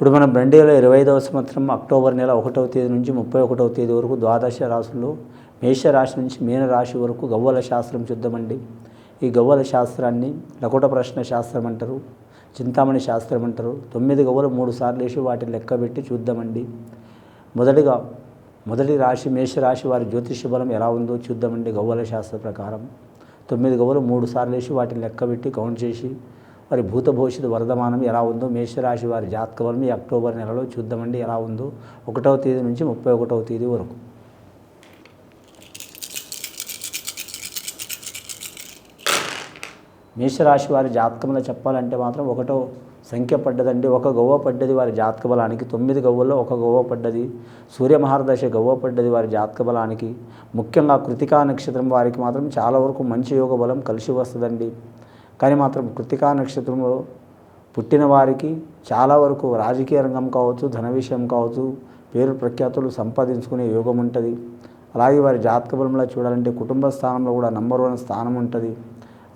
ఇప్పుడు మనం రెండు వేల ఇరవై ఐదవ సంవత్సరం అక్టోబర్ నెల ఒకటవ తేదీ నుంచి ముప్పై ఒకటవ తేదీ వరకు ద్వాదశ రాశుల్లో మేష రాశి నుంచి మీనరాశి వరకు గవ్వల శాస్త్రం చూద్దామండి. ఈ గవ్వల శాస్త్రాన్ని లకుట ప్రశ్న శాస్త్రం అంటారు చింతామణి శాస్త్రం అంటారు. తొమ్మిది గవ్వలు మూడు సార్లు వేసి వాటిని లెక్క పెట్టి చూద్దామండి. మొదటిగా మొదటి రాశి మేషరాశి వారి జ్యోతిష బలం ఎలా ఉందో చూద్దామండి గవ్వల శాస్త్ర ప్రకారం. తొమ్మిది గవ్వలు మూడు సార్లు వేసి వాటిని లెక్క పెట్టి కౌంట్ చేసి వారి భూత భవిష్యత్తు వరదమానం ఎలా ఉందో మేషరాశి వారి జాతక ఈ అక్టోబర్ నెలలో చూద్దామండి ఎలా ఉందో. ఒకటవ తేదీ నుంచి ముప్పై ఒకటవ తేదీ వరకు. మేషరాశి వారి జాతకంలో చెప్పాలంటే మాత్రం ఒకటో సంఖ్య పడ్డదండి. ఒక గవ్వ పడ్డది వారి జాతక బలానికి తొమ్మిది గవ్వల్లో ఒక గవ్వ పడ్డది. సూర్యమహారదశ గవ్వ పడ్డది వారి జాతక బలానికి ముఖ్యంగా కృతికా నక్షత్రం వారికి మాత్రం చాలా వరకు మంచి యోగ బలం కలిసి వస్తుందండి. కానీ మాత్రం కృతికా నక్షత్రంలో పుట్టిన వారికి చాలా వరకు రాజకీయ రంగం కావచ్చు ధన విషయం కావచ్చు పేరు ప్రఖ్యాతులు సంపాదించుకునే యోగం ఉంటుంది. అలాగే వారి జాతక బలంలో చూడాలంటే కుటుంబ స్థానంలో కూడా నంబర్ వన్ స్థానం ఉంటుంది.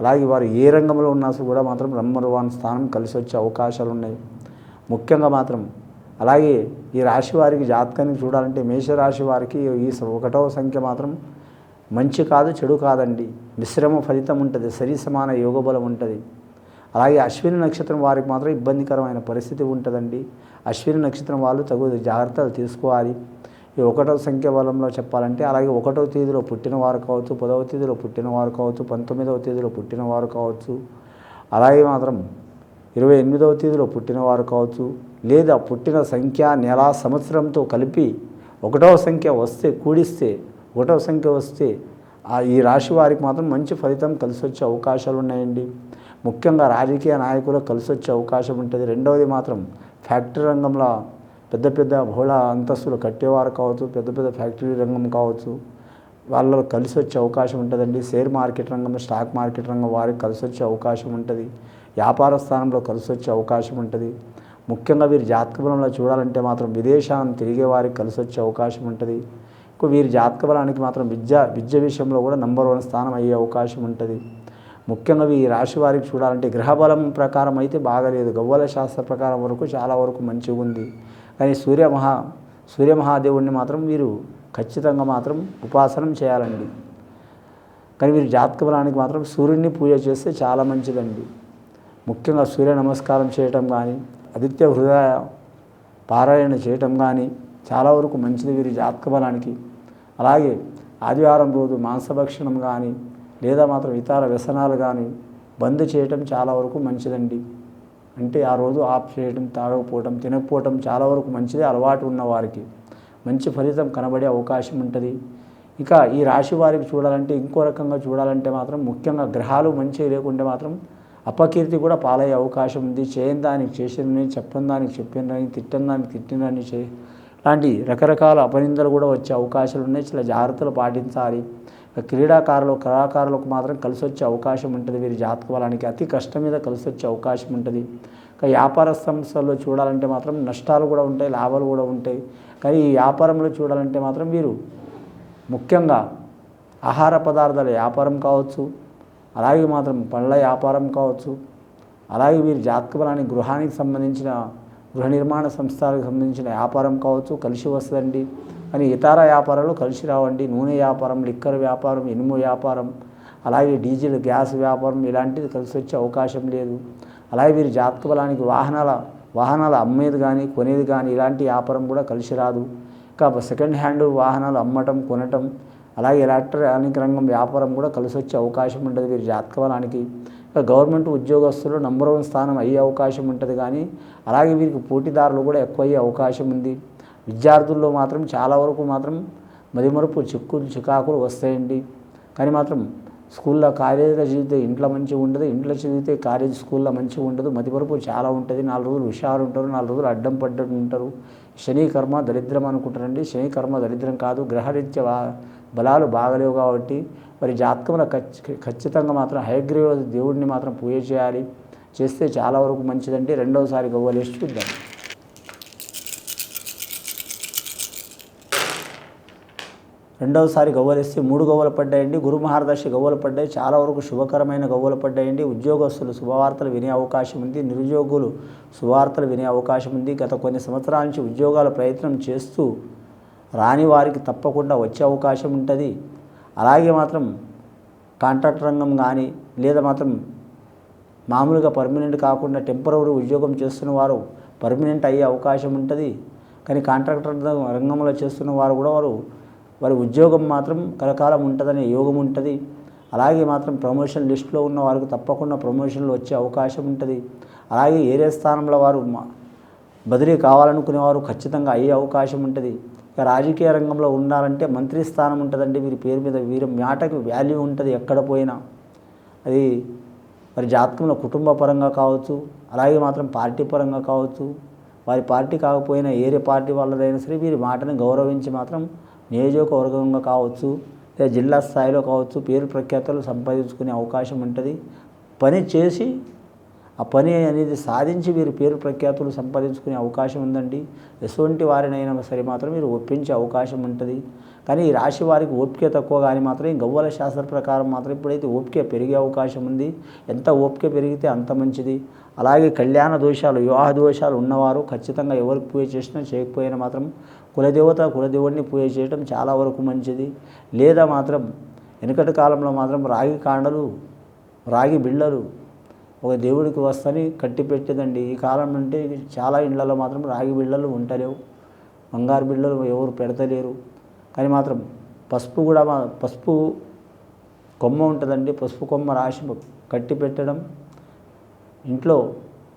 అలాగే వారు ఏ రంగంలో ఉన్నా కూడా మాత్రం నంబర్ వన్ స్థానం కలిసి వచ్చే అవకాశాలు ఉన్నాయి. ముఖ్యంగా మాత్రం అలాగే ఈ రాశి వారికి జాతకాన్ని చూడాలంటే మేషరాశి వారికి ఈ ఒకటవ సంఖ్య మాత్రం మంచి కాదు చెడు కాదండి. మిశ్రమ ఫలితం ఉంటుంది సరి సమాన యోగ బలం ఉంటుంది. అలాగే అశ్విని నక్షత్రం వారికి మాత్రం ఇబ్బందికరమైన పరిస్థితి ఉంటుందండి. అశ్విని నక్షత్రం వాళ్ళు తగు జాగ్రత్తలు తీసుకోవాలి. ఈ ఒకటో సంఖ్య బలంలో చెప్పాలంటే అలాగే ఒకటో తేదీలో పుట్టినవారు కావచ్చు పదవ తేదీలో పుట్టినవారు కావచ్చు పంతొమ్మిదవ తేదీలో పుట్టినవారు కావచ్చు అలాగే మాత్రం ఇరవై ఎనిమిదవ తేదీలో పుట్టినవారు కావచ్చు లేదా పుట్టిన సంఖ్య నెల సంవత్సరంతో కలిపి ఒకటవ సంఖ్య వస్తే కూడిస్తే ఒకటవ సంఖ్య వస్తే ఈ రాశి వారికి మాత్రం మంచి ఫలితం కలిసి వచ్చే అవకాశాలు ఉన్నాయండి. ముఖ్యంగా రాజకీయ నాయకులకు కలిసి వచ్చే అవకాశం ఉంటుంది. రెండవది మాత్రం ఫ్యాక్టరీ రంగంలో పెద్ద పెద్ద బహుళ అంతస్తులు కట్టేవారు కావచ్చు పెద్ద పెద్ద ఫ్యాక్టరీ రంగం కావచ్చు వాళ్ళలో కలిసి వచ్చే అవకాశం ఉంటుందండి. షేర్ మార్కెట్ రంగం స్టాక్ మార్కెట్ రంగం వారికి కలిసి వచ్చే అవకాశం ఉంటుంది. వ్యాపార స్థానంలో కలిసి వచ్చే అవకాశం ఉంటుంది. ముఖ్యంగా వీరి జాతక బలంలో చూడాలంటే మాత్రం విదేశాలను తిరిగే వారికి కలిసి వచ్చే అవకాశం ఉంటుంది. వీరి జాతక బలానికి మాత్రం విద్య విద్య విషయంలో కూడా నంబర్ వన్ స్థానం అయ్యే అవకాశం ఉంటుంది. ముఖ్యంగా ఈ రాశి వారికి చూడాలంటే గ్రహబలం ప్రకారం అయితే బాగలేదు. గవ్వల శాస్త్ర ప్రకారం వరకు చాలా వరకు మంచిగా ఉంది. కానీ సూర్య మహా సూర్య మహాదేవుడిని మాత్రం వీరు ఖచ్చితంగా మాత్రం ఉపాసనం చేయాలండి. కానీ వీరు జాతక బలానికి మాత్రం సూర్యుడిని పూజ చేస్తే చాలా మంచిదండి. ముఖ్యంగా సూర్య నమస్కారం చేయటం కానీ ఆదిత్య హృదయ పారాయణ చేయటం కానీ చాలా వరకు మంచిది వీరి జాతక బలానికి. అలాగే ఆదివారం రోజు మాంసభక్షణం కానీ లేదా మాత్రం ఇతర వ్యసనాలు కానీ బంద్ చేయటం చాలా వరకు మంచిదండి. అంటే ఆ రోజు ఆఫ్ చేయడం తాగకపోవటం తినకపోవటం చాలా వరకు మంచిది అలవాటు ఉన్న వారికి. మంచి ఫలితం కనబడే అవకాశం ఉంటుంది. ఇక ఈ రాశి వారికి చూడాలంటే ఇంకో రకంగా చూడాలంటే మాత్రం ముఖ్యంగా గ్రహాలు మంచి లేకుంటే మాత్రం అపకీర్తి కూడా పాలయ్యే అవకాశం ఉంది. చేయని దానికి చేసిన చెప్పని దానికి చెప్పిన దానికి తిట్టిన దానికి తిట్టినని చే లాంటి రకరకాల అపనిందలు కూడా వచ్చే అవకాశాలు ఉన్నాయి చాలా జాగ్రత్తలు పాటించాలి. క్రీడాకారులు కళాకారులకు మాత్రం కలిసి వచ్చే అవకాశం ఉంటుంది. వీరి జాతక బలానికి అతి కష్టం మీద కలిసి వచ్చే అవకాశం ఉంటుంది. వ్యాపార సంస్థల్లో చూడాలంటే మాత్రం నష్టాలు కూడా ఉంటాయి లాభాలు కూడా ఉంటాయి. కానీ ఈ వ్యాపారంలో చూడాలంటే మాత్రం వీరు ముఖ్యంగా ఆహార పదార్థాల వ్యాపారం కావచ్చు అలాగే మాత్రం పళ్ళ వ్యాపారం కావచ్చు అలాగే వీరి జాతక బలానికి గృహానికి సంబంధించిన గృహ నిర్మాణ సంస్థలకు సంబంధించిన వ్యాపారం కావచ్చు కలిసి వస్తుందండి. కానీ ఇతర వ్యాపారాలు కలిసి రావండి. నూనె వ్యాపారం లిక్కర్ వ్యాపారం ఇనుము వ్యాపారం అలాగే డీజిల్ గ్యాస్ వ్యాపారం ఇలాంటిది కలిసి వచ్చే అవకాశం లేదు. అలాగే వీరి జాతక బలానికి వాహనాల వాహనాలు అమ్మేది కానీ కొనేది కానీ ఇలాంటి వ్యాపారం కూడా కలిసి రాదు. ఇంకా సెకండ్ హ్యాండ్ వాహనాలు అమ్మటం కొనటం అలాగే ఎలక్ట్రానిక్ రంగం వ్యాపారం కూడా కలిసి వచ్చే అవకాశం ఉంటుంది వీరి జాతక బలానికి. గవర్నమెంట్ ఉద్యోగస్తులు నంబర్ వన్ స్థానం అయ్యే అవకాశం ఉంటుంది కానీ అలాగే వీరికి పోటీదారులు కూడా ఎక్కువ అయ్యే అవకాశం ఉంది. విద్యార్థుల్లో మాత్రం చాలా వరకు మాత్రం మదిమరుపు చిక్కులు చికాకులు వస్తాయండి. కానీ మాత్రం స్కూల్లో కాలేజీలో చదివితే ఇంట్లో మంచిగా ఉండదు ఇంట్లో చదివితే కాలేజీ స్కూల్లో మంచిగా ఉండదు మదిమరుపు చాలా ఉంటుంది. నాలుగు రోజులు హుషారు ఉంటారు నాలుగు రోజులు అడ్డం పడ్డట్టు ఉంటారు. శని కర్మ దరిద్రం అనుకుంటారండి. శని కర్మ దరిద్రం కాదు గ్రహరీత్య బలాలు బాగలేవు కాబట్టి మరి జాతకంలో ఖచ్చితంగా మాత్రం హయగ్రీవ దేవుడిని మాత్రం పూజ చేయాలి. చేస్తే చాలా వరకు మంచిదండి. రెండవసారి గవ్వలేసి చూద్దాం. రెండవసారి గవ్వలేస్తే మూడు గవ్వలు పడ్డాయండి. గురు మహారదర్శి గవ్వలు పడ్డాయి. చాలా వరకు శుభకరమైన గవ్వలు పడ్డాయండి. ఉద్యోగస్తులు శుభవార్తలు వినే అవకాశం ఉంది. నిరుద్యోగులు శుభవార్తలు వినే అవకాశం ఉంది. గత కొన్ని సంవత్సరాల నుంచి ఉద్యోగాల ప్రయత్నం చేస్తూ రాని వారికి తప్పకుండా వచ్చే అవకాశం ఉంటుంది. అలాగే మాత్రం కాంట్రాక్ట్ రంగం కానీ లేదా మాత్రం మామూలుగా పర్మనెంట్ కాకుండా టెంపరవరీ ఉద్యోగం చేస్తున్న వారు పర్మనెంట్ అయ్యే అవకాశం ఉంటుంది. కానీ కాంట్రాక్టర్ రంగంలో చేస్తున్న వారు కూడా వారు వారి ఉద్యోగం మాత్రం కలకాలం ఉంటుందనే యోగం ఉంటుంది. అలాగే మాత్రం ప్రమోషన్ లిస్టులో ఉన్న వారికి తప్పకుండా ప్రమోషన్లు వచ్చే అవకాశం ఉంటుంది. అలాగే ఏరే స్థానంలో వారు బదిలీ కావాలనుకునేవారు ఖచ్చితంగా అయ్యే అవకాశం ఉంటుంది. ఇక రాజకీయ రంగంలో ఉన్నారంటే మంత్రి స్థానం ఉంటుందండి. వీరి పేరు మీద వీరి మాటకు వాల్యూ ఉంటుంది ఎక్కడ పోయినా. అది మరి జాతకంలో కుటుంబ పరంగా కావచ్చు అలాగే మాత్రం పార్టీ పరంగా కావచ్చు వారి పార్టీ కాకపోయినా ఏరే పార్టీ వాళ్ళదైనా సరే వీరి మాటను గౌరవించి మాత్రం నియోజకవర్గంగా కావచ్చు లేదా జిల్లా స్థాయిలో కావచ్చు పేరు ప్రఖ్యాతలు సంపాదించుకునే అవకాశం ఉంటుంది. పని చేసి ఆ పని అనేది సాధించి మీరు పేరు ప్రఖ్యాతులు సంపాదించుకునే అవకాశం ఉందండి. ఎటువంటి వారినైనా సరే మాత్రం మీరు ఒప్పించే అవకాశం ఉంటుంది. కానీ ఈ రాశి వారికి ఓపిక తక్కువ కానీ మాత్రం ఈ గవ్వల శాస్త్ర ప్రకారం మాత్రం ఇప్పుడైతే ఓపిక పెరిగే అవకాశం ఉంది ఎంత ఓపిక పెరిగితే అంత మంచిది. అలాగే కళ్యాణ దోషాలు వివాహ దోషాలు ఉన్నవారు ఖచ్చితంగా ఎవరికి పూజ చేసినా చేయకపోయినా మాత్రం కులదేవత కులదేవుడిని పూజ చేయడం చాలా వరకు మంచిది. లేదా మాత్రం వెనుకటి కాలంలో మాత్రం రాగి కాండలు రాగి బిళ్ళలు ఒక దేవుడికి వస్తని కట్టి పెట్టేదండి. ఈ కాలం అంటే చాలా ఇళ్ళలో మాత్రం రాగి బిళ్ళలు ఉంటలేవు బంగారు బిళ్ళలు ఎవరు పెడతలేరు. కానీ మాత్రం పసుపు కూడా మా పసుపు కొమ్మ ఉంటుందండి. పసుపు కొమ్మ రాసి కట్టి పెట్టడం ఇంట్లో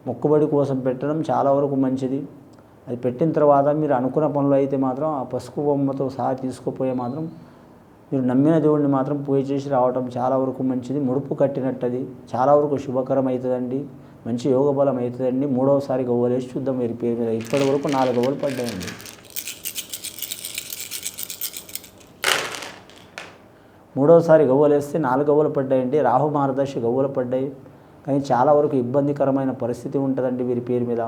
మొక్కుబడి కోసం పెట్టడం చాలా వరకు మంచిది. అది పెట్టిన తర్వాత మీరు అనుకున్న పనులు అయితే మాత్రం ఆ పసుపు బొమ్మతో సహా తీసుకుపోయే మాత్రం మీరు నమ్మిన దేవుడిని మాత్రం పూజ చేసి రావటం చాలా వరకు మంచిది. ముడుపు కట్టినట్టది. చాలా వరకు శుభకరం అవుతుందండి మంచి యోగ బలం అవుతుందండి మూడవసారి గవ్వలేసి చూద్దాం మీరు పేరు మీద. ఇప్పటి వరకు నాలుగు గవ్వలు పడ్డాయండి. మూడవసారి గవ్వలేస్తే నాలుగు గవ్వలు పడ్డాయండి. రాహు మార్గదర్శి గవ్వలు పడ్డాయి. కానీ చాలా వరకు ఇబ్బందికరమైన పరిస్థితి ఉంటుందండి వీరి పేరు మీద.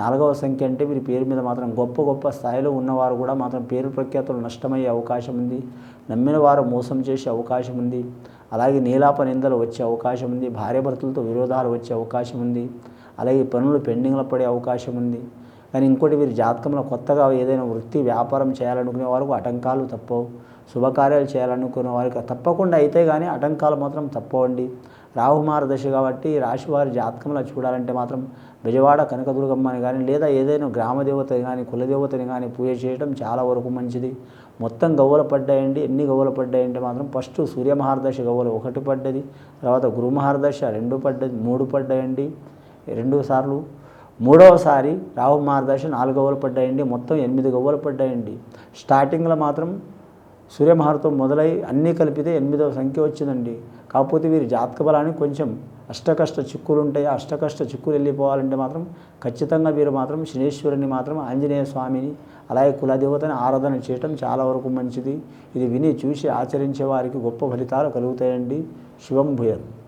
నాలుగవ సంఖ్య అంటే వీరి పేరు మీద మాత్రం గొప్ప గొప్ప స్థాయిలో ఉన్నవారు కూడా మాత్రం పేరు ప్రఖ్యాతులు నష్టమయ్యే అవకాశం ఉంది. నమ్మిన వారు మోసం చేసే అవకాశం ఉంది. అలాగే నీలాప నిందలు వచ్చే అవకాశం ఉంది. భార్యాభర్తలతో విరోధాలు వచ్చే అవకాశం ఉంది. అలాగే పనులు పెండింగ్లో పడే అవకాశం ఉంది. కానీ ఇంకోటి వీరి జాతకంలో కొత్తగా ఏదైనా వృత్తి వ్యాపారం చేయాలనుకునే వారికి ఆటంకాలు తప్పవు. శుభకార్యాలు చేయాలనుకునే వారికి తప్పకుండా అయితే కానీ ఆటంకాలు మాత్రం తప్పవండి. రాహుమార దశ కాబట్టి రాశివారి రాశి వారి జాతకంలో చూడాలంటే మాత్రం బెజవాడ కనకదుర్గమ్మని కానీ లేదా ఏదైనా గ్రామదేవతని కానీ కులదేవతని కానీ పూజ చేయడం చాలా వరకు మంచిది. మొత్తం గవ్వలు పడ్డాయండి. ఎన్ని గవ్వలు పడ్డాయంటే మాత్రం ఫస్ట్ సూర్యమహారదశ గవ్వలు ఒకటి పడ్డది తర్వాత గురు మహారదశ రెండు పడ్డది మూడు పడ్డాయండి. రెండు సార్లు. మూడవసారి రాహు మహారదశ నాలుగు గవ్వలు పడ్డాయండి. మొత్తం ఎనిమిది గవ్వలు పడ్డాయండి. స్టార్టింగ్లో మాత్రం సూర్యమహారతం మొదలై అన్నీ కలిపితే ఎనిమిదవ సంఖ్య వచ్చిందండి. కాకపోతే వీరి జాతక బలానికి కొంచెం అష్టకష్ట చిక్కులు ఉంటాయి. ఆ అష్టకష్ట చిక్కులు వెళ్ళిపోవాలంటే మాత్రం ఖచ్చితంగా వీరు మాత్రం శనేశ్వరుని మాత్రం ఆంజనేయ స్వామిని అలాగే కులదేవతని ఆరాధన చేయటం చాలా వరకు మంచిది. ఇది విని చూసి ఆచరించే వారికి గొప్ప ఫలితాలు కలుగుతాయండి. శివం భూయర్